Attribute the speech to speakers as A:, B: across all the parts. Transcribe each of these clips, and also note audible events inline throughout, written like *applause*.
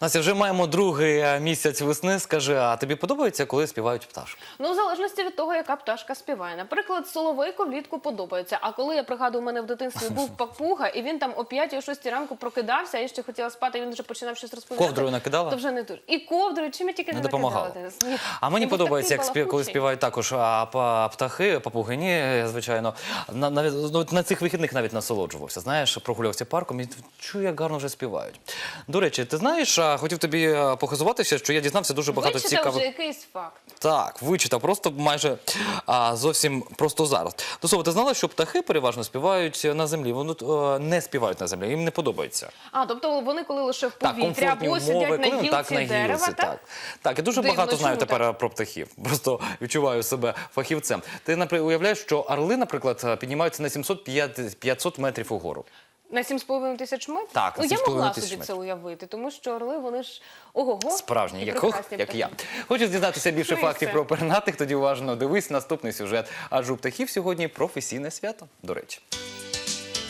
A: Настя, вже маємо другий е, місяць весни. Скажи, а тобі подобається, коли співають пташки?
B: Ну, в залежності від того, яка пташка співає. Наприклад, соловейко влітку подобається. А коли я пригадую, у мене в дитинстві був *laughs* папуга, і він там о 5 о 6 ранку прокидався, а я ще хотіла спати, він вже починав щось розповідати.
A: Ковдрою накидала?
B: То вже не дуже. І ковдрою, чим я тільки не,
A: Не допомагала.
B: накидала.
A: А мені подобається, як спів, коли співають також а, птахи, папугині, звичайно. На, ну, на цих вихідних навіть насолоджувався. Знаєш, прогулявся парком і чую, як гарно вже співають. До речі, ти знаєш, хотів тобі а, похизуватися, що я дізнався дуже багато
B: Вичитав
A: цікавих.
B: вже якийсь факт.
A: Так, вичитав просто майже а, зовсім просто зараз. До слова, ти знала, що птахи переважно співають на землі. Вони е, не співають на землі, їм не подобається.
B: А, тобто вони коли лише в повітрі
A: комфортні
B: або сидять на
A: коли
B: гілці
A: так на
B: дерева, так?
A: Так, так, я дуже
B: Дивно,
A: багато знаю
B: чому
A: тепер про птахів. Просто відчуваю себе фахівцем. Ти наприклад, уявляєш, що орли, наприклад, піднімаються на 700 500 метрів угору.
B: На 7,5 тисяч метрів?
A: Так, на
B: ну, я
A: 7,5
B: могла
A: тисяч
B: собі це уявити, тому що орли, вони ж ого-го.
A: Справжні,
B: і
A: як,
B: прекрасні
A: як
B: птахи.
A: я. Хочеш дізнатися більше
B: Ну і
A: фактів
B: все.
A: про пернатих, тоді уважно дивись наступний сюжет. Адже у птахів сьогодні професійне свято, до речі.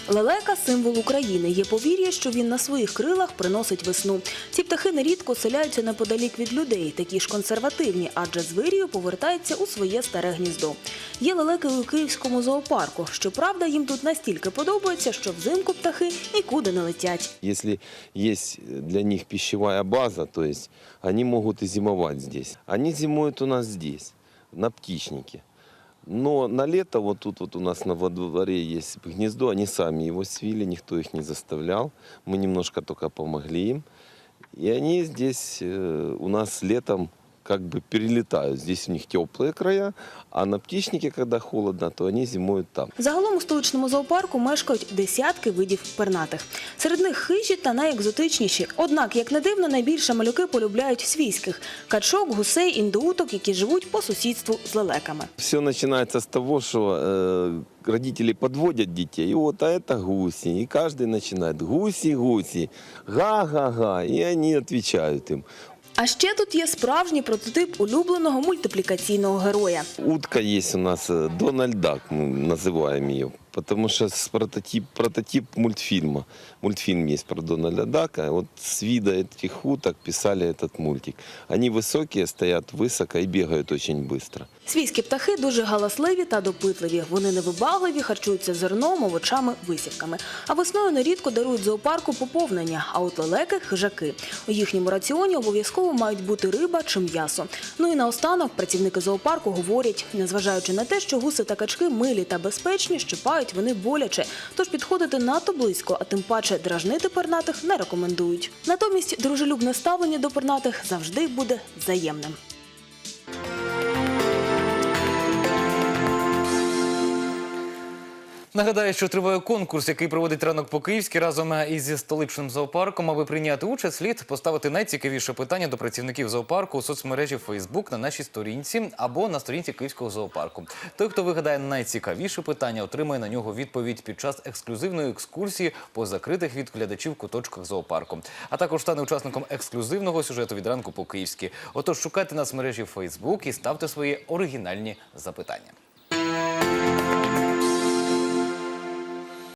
C: Лелека символ України. Є повір'я, що він на своїх крилах приносить весну. Ці птахи нерідко селяються неподалік від людей, такі ж консервативні, адже з вирію повертаються у своє старе гніздо. Є лелеки у київському зоопарку. Щоправда, їм тут настільки подобається, що взимку птахи нікуди не летять.
D: Если есть для них пищевая база, то есть они могут и зимовать здесь. Они зимуют у нас здесь, на птичнике. Но на лето вот тут вот у нас на во дворе есть гнездо, они сами его свили, никто их не заставлял. Мы немножко только помогли им. И они здесь э, у нас летом как бы перелетают. Здесь у них теплые края, а на птичнике, когда холодно, то они зимуют там.
C: Загалом у столичному зоопарку мешкають десятки видів пернатих. Серед них хижі та найекзотичніші. Однак, як не дивно, найбільше малюки полюбляють свійських качок, гусей, індоуток, які живуть по сусідству з лелеками.
D: Все начинается с того, что э, родители подводят детей, и вот а это гуси, и каждый начинает гуси, гуси, га-га-га, и они отвечают им.
C: А ще тут є справжній прототип улюбленого мультиплікаційного героя.
D: Утка есть у нас, э, Дональд Дак, мы называем ее, потому что с прототип, прототип мультфильма. Мультфильм есть про Дональда Дака, вот с вида этих уток писали этот мультик. Они высокие, стоят высоко и бегают очень быстро.
C: Свійські птахи дуже галасливі та допитливі. Вони невибагливі, харчуються зерном, овочами, висівками. А весною нерідко дарують зоопарку поповнення. А от лелеки хижаки. У їхньому раціоні обов'язково мають бути риба чи м'ясо. Ну і наостанок працівники зоопарку говорять, незважаючи на те, що гуси та качки милі та безпечні, щипають вони боляче. Тож підходити надто близько, а тим паче дражнити пернатих не рекомендують. Натомість дружелюбне ставлення до пернатих завжди буде взаємним.
A: Нагадаю, що триває конкурс, який проводить ранок по київськи разом із столичним зоопарком. Аби прийняти участь, слід поставити найцікавіше питання до працівників зоопарку у соцмережі Facebook на нашій сторінці або на сторінці Київського зоопарку. Той, хто вигадає найцікавіше питання, отримає на нього відповідь під час ексклюзивної екскурсії по закритих від глядачів куточках зоопарку. А також стане учасником ексклюзивного сюжету від ранку по київськи. Отож, шукайте нас в мережі Facebook і ставте свої оригінальні запитання.